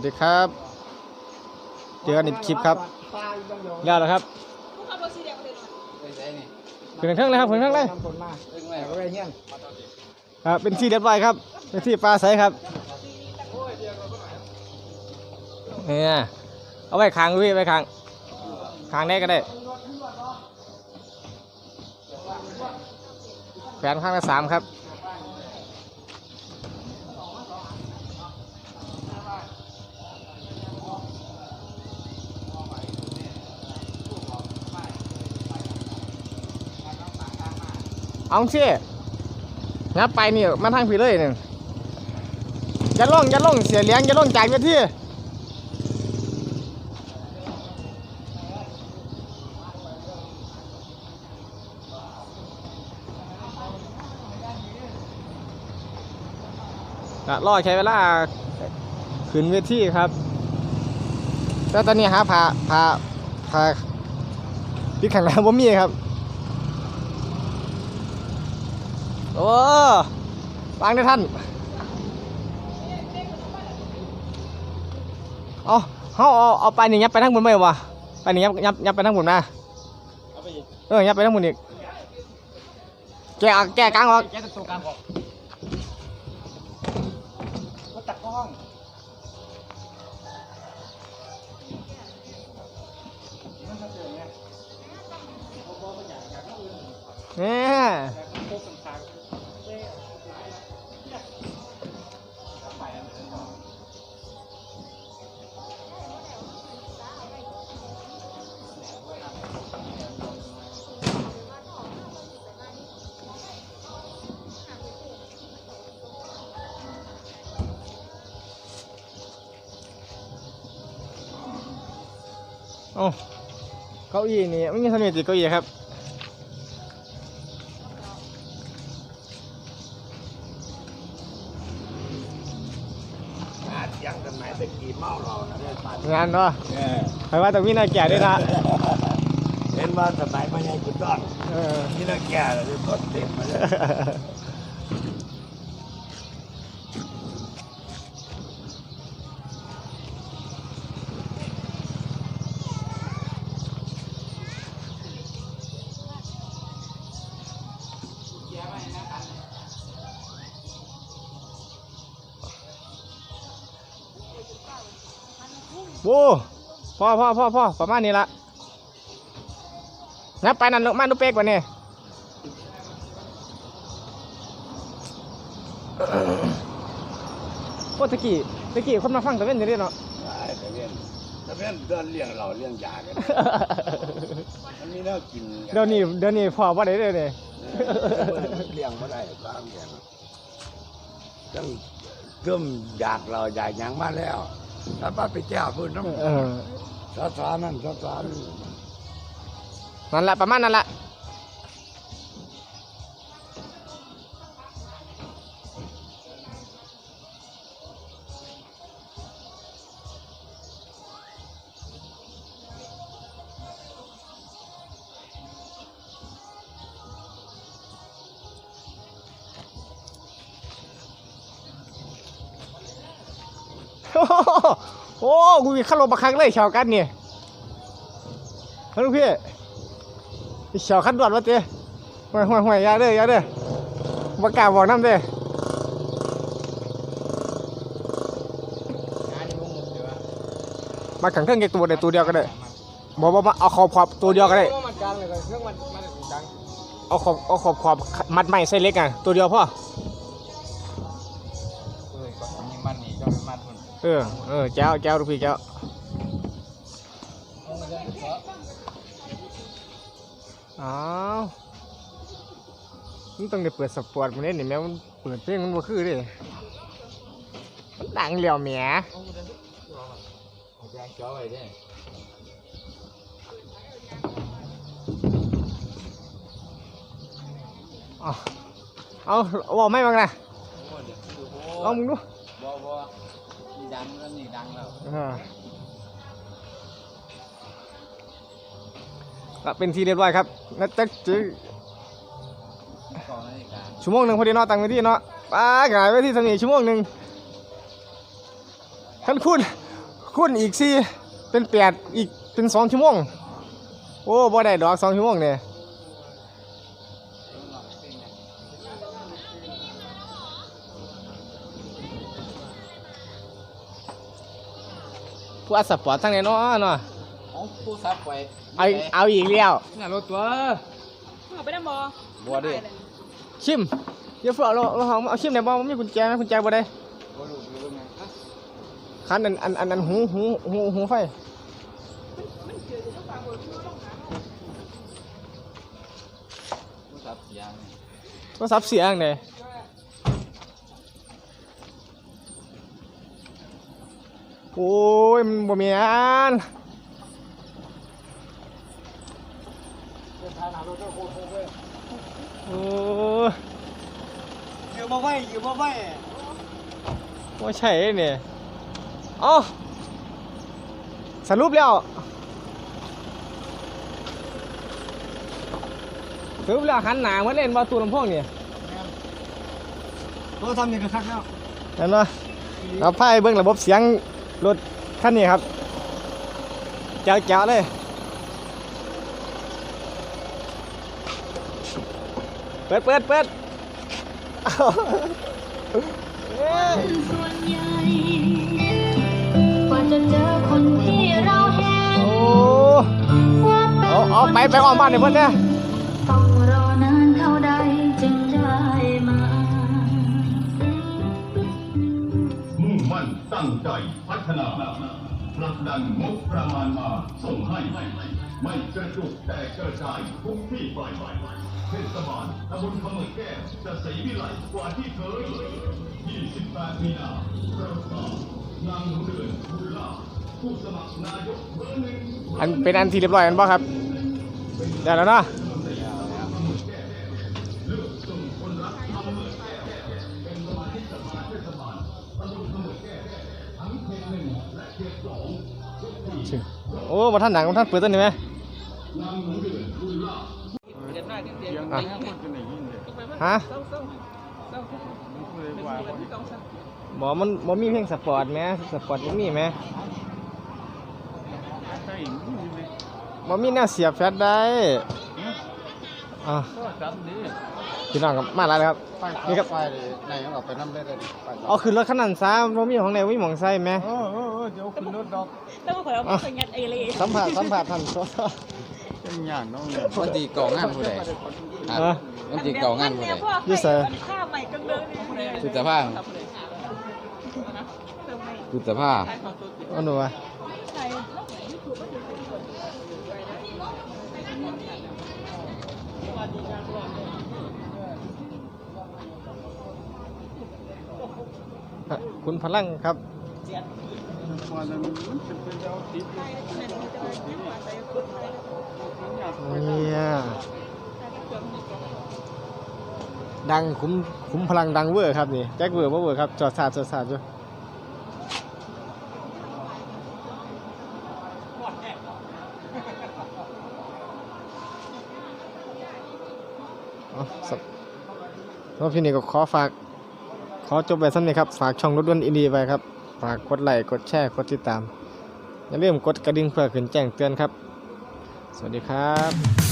วัสดีครับ เจอกันอีกคลิปครับยาวแล้วครับผู้ขับรถสีแดงมาเลยหน่อยไปใส่นี่ขึ้นเครื่องเลยครับขึ้นเครื่องเลยเรื่องแรกเอาไว้เฮียนครับเป็นที่เรียบร้อยครับ เป็นที่ปลาใสครับเนี่ยเอาไว้ค้างพี่ไว้ค้างค้างได้ก็ได้แขวนข้างละสามครับ เอาเชี่ยงับไปนี่มาทางพี่เลยหนึ่งอย่าล่องอย่าล่องเสียเลี้ยงอย่าล่องจ่ากเวทีก็รอใช้เวลาขึ้นเวทีครับแล้วตอนนี้หาพาพาพาพี่ขังแล้วบ่มีครับ โอ้วางได้ท่าน เอาเขาเอาเอาไปนี่ยับไปทั้งบนไหมวะไปนี่ยับยับยับไปทั้งบนนะเออยับไปทั้งบนอีกแกะแกะกลางออกแกจะตัวกลางบอกก็ตัดเข้าห้องมันจะเจอไงเนี่ย อ้เก้าอี้นี่ไม่มีสนิทติดเก้าอี้ครับอาเสียงกันไหนตะกี้เมาเรานะเรื่องปานงานเนาะเออใครว่าต้องมีหน้าแก่ด้วยนะเห็นว่าสมัยพญากุฎอนเออนี่นักแก่เลยต้นเต็มมาเลย โว้พ่อพ่อพ่อพ่อประมาณนี้ละงับไปนั่นลูกมาดูเป๊กกว่านี่โอ้ตะกี้ตะกี้คนมาฟังตะเว้นอยู่เด้เนาะตายตะเวียนตะเวียนเดินเลี้ยงเราเลี้ยงยากันมันมีแน้กินกัเดี๋ยวนี้เดี๋ยวนี้พ่อว่าได้เลยเนี่ยเลี้ยงไม่ได้ตามอย่างต้องกึ้มอยากเราอยากหยังมาแล้ว แล้วป้าไปแก้วพูดน้ำเออ สาสานั่นสาสานี่นั่นแหละประมาณนั้นแหละ โอ้โหโอ้กูมีข้าวลบักคักเลยชาวกันเนี่ยฮ้ยลูกพี่อีเฉาขันด่วนวะเจ้ห่วยห่วยห่วยยาเด้อยาเด้อบ่กล้าบอกน้ำเด้อานนี่มึงมุกเดี๋ยวมาขังเครื่องเก็กตัวใดตัวเดียวก็ได้บอกว่ามาเอาขอบขอบตัวเดียวก็ได้เครื่องมันมันกลางเอาขอบเอาขอบขอบมัดใหม่เส้นเล็กอะตัวเดียวพ่อ เออ เออแจ้วแจ้วลูกพี่แจ้วอ้าวมันต้องได้เปิดสปอร์ตมันเนี่ยแม่มันเปิดเพลงมันบ่คือเดิมันดังเหลียวแหมแจ้งจ้อไว้เด้เอาเอาบอไม่บ้างนะโอ้เอ้ลองมึงดู ดังแล้วนี่ดังแล้วอ่าก็เป็นทีเรียบร้อยครับนัดจักจื้อก่อนนาฬิกาชั่วโมงหนึ่งพอดีเนาะตั้งไว้ที่เนาะป้าหงายไว้ที่สนีชั่วโมงหนึ่งท่านคุณคูณอีกสี่เป็นแปดอีกเป็นสองชั่วโมง โอ้บ่ได้ดอกสองชั่วโมงเนี่ย ผู้อัดสปอร์ตทั้งนี้เนาะเนาะเอาผู้ซับไปเอาเอาอีกแล้วงานรถตัวเอาไปได้บ่บัวดิชิมเดี๋ยวเฟื่อเราเราเอาเอาชิมได้บ่มันมีกุญแจไหมกุญแจบ่ได้บัวลูกหรือไงอะคันอันอันอันอันหูหูหูหูไฟผู้ซับเสียงโทรศัพท์เสียงเนี่ยโอ้ ยมันบ่มีอันโอ้ยอยู่มาไว้อยู่มาไว้ว่าใช่เนี่ยเอ๋อสรุปแล้วสรุปแล้วหันหนามาเล่นบอลตูลำโพงเนี่ยเราทำอย่างกันคักแล้วเห็นปะเราพายเบิ้งระบบเสียงรถ คันนี้ครับเจ้าเจ้าเลยเปิดเปิดเปิดอ้าวเอ้ยส่วนใหญ่กว่าจะเจอคนที่เราเห็นโอ้ว่าเป็นเอาเอาไปไปออกบ้านเดี๋ยวเพื่อนเนี่ย ตั้งใจพัฒนาผลักดันงบประมาณมา ส่งให้ ไม่กระจุกแต่กระจายทุกที่ไปเทศบาลตำบลขมือแก้วจะสีวิไลกว่าที่เคย28มีนาเราสามนางเรือนบุญลาผู้สมัครนายกเบอร์หนึ่งอันเป็นอันที่เรียบร้อยกันป่ะครับได้แล้วเนาะ โอ้มาท่านหนังมาท่านเปิดต้นนี่ไหมเด็ดหน้าเด็ดเด็ดอะทั้งหมดเป็นอย่างนี้เลยฮะเศร้าเศร้าเศร้าเป็นว่าคนที่ต้องสั่งบอมันบอมีเพลงสปอร์ตไหมสปอร์ตบ่มีไหมใช่บอมีแนวเสียบแฟลชได้อะก็ซับดิ พี่น้องครับมาแล้วครับ นี่ครับ ไฟในเขาเอาไปน้ำได้เลยไปเอาขึ้นรถคันนั้นซะบอมีของไหนวิหมองใส่ไหมเออเออเออเดี๋ยวขึ้นรถดอกแล้วก็ขอเอาไปงัดไอ้เลยสัมผัสสัมผัสท่านโซเป็นอย่างน้องมันตีเก่างานผู้ใดเออมันตีเก่างานผู้ใดยี่เสยข้าวใหม่กังเลยนี่จุดสภาพจุดสภาพเอาหนูวะ ใช่แล้วไหนที่ถูกก็ถูก อะ คุณพลังครับเนี่ยดังคุ้มคุ้มพลังดังเวอร์ครับนี่แจ็คเวอร์บ่เวอร์ครับจอดสาดจอดสาดอยู่เอาสับแล้วพี่นี่ก็ขอฝาก อจบไปสั้นนี้ครับ ฝากช่องรถด่วนอินดีไปครับ ฝากกดไลค์กดแชร์กดติดตาม อย่าลืมกดกระดิ่งเพื่อขึ้นแจ้งเตือนครับ สวัสดีครับ